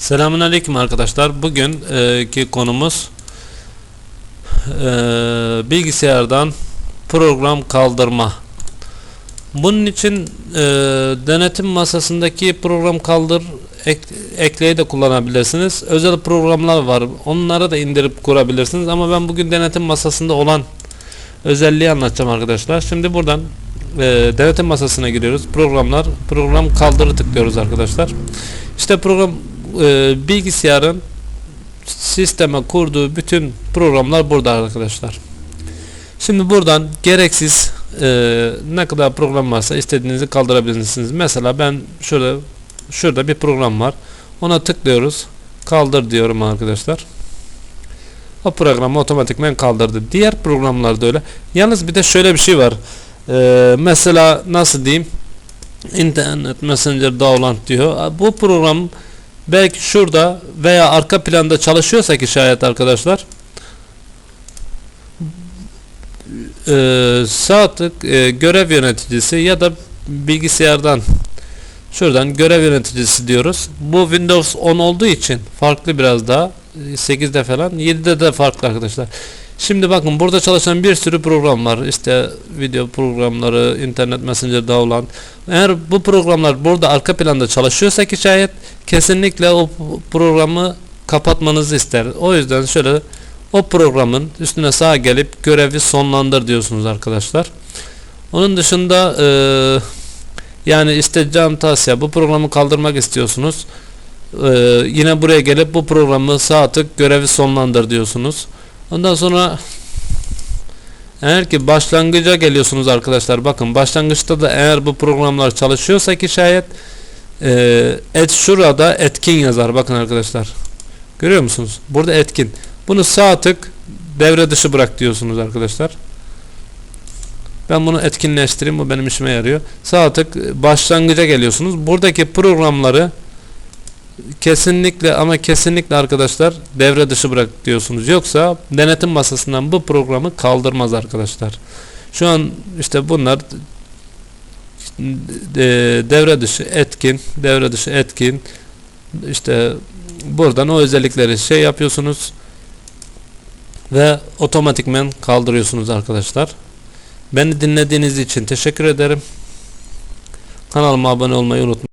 Selamun Aleyküm arkadaşlar. Bugünkü konumuz bilgisayardan program kaldırma. Bunun için denetim masasındaki program kaldır ek, ekleyi de kullanabilirsiniz. Özel programlar var. Onları da indirip kurabilirsiniz. Ama ben bugün denetim masasında olan özelliği anlatacağım arkadaşlar. Şimdi buradan e, denetim masasına giriyoruz. Programlar, program kaldırı tıklıyoruz arkadaşlar. İşte program e, bilgisayarın sisteme kurduğu bütün programlar burada arkadaşlar. Şimdi buradan gereksiz e, ne kadar program varsa istediğinizi kaldırabilirsiniz. Mesela ben şöyle şurada bir program var. Ona tıklıyoruz. Kaldır diyorum arkadaşlar. O programı otomatikmen kaldırdı. Diğer programlarda öyle. Yalnız bir de şöyle bir şey var. E, mesela nasıl diyeyim? İnternet Messenger Download diyor. Bu program belki şurada veya arka planda çalışıyorsa ki şayet arkadaşlar e, sağ e, görev yöneticisi ya da bilgisayardan şuradan görev yöneticisi diyoruz. Bu Windows 10 olduğu için farklı biraz daha 8'de falan 7'de de farklı arkadaşlar. Şimdi bakın burada çalışan bir sürü program var. İşte video programları, internet messenger download. Eğer bu programlar burada arka planda çalışıyorsa ki şayet kesinlikle o programı kapatmanızı ister. O yüzden şöyle o programın üstüne sağa gelip görevi sonlandır diyorsunuz arkadaşlar. Onun dışında e, yani işte Can Tasya bu programı kaldırmak istiyorsunuz. E, yine buraya gelip bu programı sağ tık görevi sonlandır diyorsunuz. Ondan sonra eğer ki başlangıca geliyorsunuz arkadaşlar bakın başlangıçta da eğer bu programlar çalışıyorsa ki şayet e, et şurada etkin yazar. Bakın arkadaşlar görüyor musunuz? Burada etkin. Bunu sağ tık devre dışı bırak diyorsunuz arkadaşlar. Ben bunu etkinleştireyim bu benim işime yarıyor. Sağ tık başlangıca geliyorsunuz. Buradaki programları kesinlikle ama kesinlikle arkadaşlar devre dışı bırak diyorsunuz. Yoksa denetim masasından bu programı kaldırmaz arkadaşlar. Şu an işte bunlar devre dışı etkin, devre dışı etkin işte buradan o özellikleri şey yapıyorsunuz ve otomatikmen kaldırıyorsunuz arkadaşlar. Beni dinlediğiniz için teşekkür ederim. Kanalıma abone olmayı unutmayın.